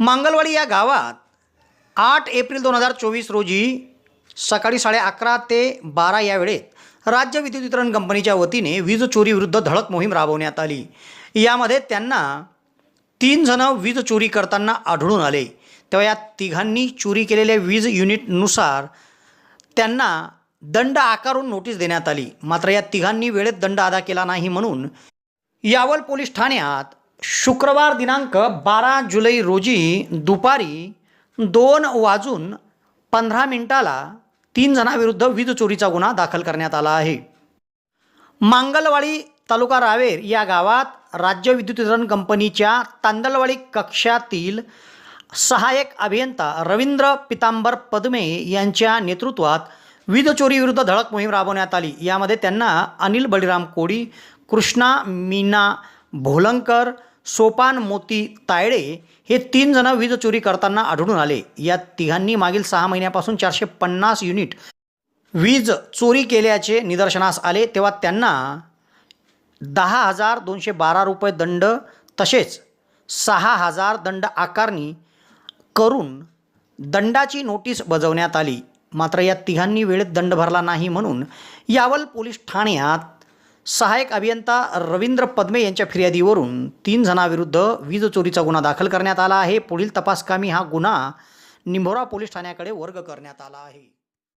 मांगलवाडी या गावात आठ एप्रिल दोन हजार चोवीस रोजी सकाळी साडे अकरा ते बारा या वेळेत राज्य विद्युत वितरण कंपनीच्या वतीने वीज चोरीविरुद्ध धडक मोहीम राबवण्यात आली. यामध्ये त्यांना तीन जणं वीज चोरी करताना आढळून आले. तेव्हा या तिघांनी चोरी केलेल्या वीज युनिटनुसार त्यांना दंड आकारून नोटीस देण्यात आली. मात्र या तिघांनी वेळेत दंड अदा केला नाही म्हणून यावल पोलीस ठाण्यात शुक्रवार दिनांक बारा जुलै रोजी दुपारी दोन वाजून पंधरा मिनिटाला तीन जणांविरुद्ध वीज चोरीचा गुन्हा दाखल करण्यात आला आहे. मांगलवाडी तालुका रावेर या गावात राज्य विद्युत वितरण कंपनीच्या तांदलवाडी कक्षातील सहाय्यक अभियंता रवींद्र पितांबर पद्मे यांच्या नेतृत्वात वीज चोरीविरुद्ध धडक मोहीम राबवण्यात आली. यामध्ये त्यांना अनिल बळीराम कोडी कृष्णा मीना भोलंकर सोपान मोती तायडे हे तीन जण वीज चोरी करताना आढळून आले. या तिघांनी मागील सहा महिन्यापासून चारशे पन्नास युनिट वीज चोरी केल्याचे निदर्शनास आले. तेव्हा त्यांना दहा हजार दोनशे बारा रुपये दंड तसेच सहा हजार दंड आकारणी करून दंडाची नोटीस बजावण्यात आली. मात्र या तिघांनी वेळेत दंड भरला नाही म्हणून यावल पोलीस ठाण्यात सहाय्यक अभियंता रवींद्र पद्मे यांच्या फिर्यादीवरून तीन जणांविरुद्ध वीज चोरीचा गुन्हा दाखल करण्यात आला आहे. पुढील तपासकामी हा गुन्हा निंभोरा पोलीस ठाण्याकडे वर्ग करण्यात आला आहे.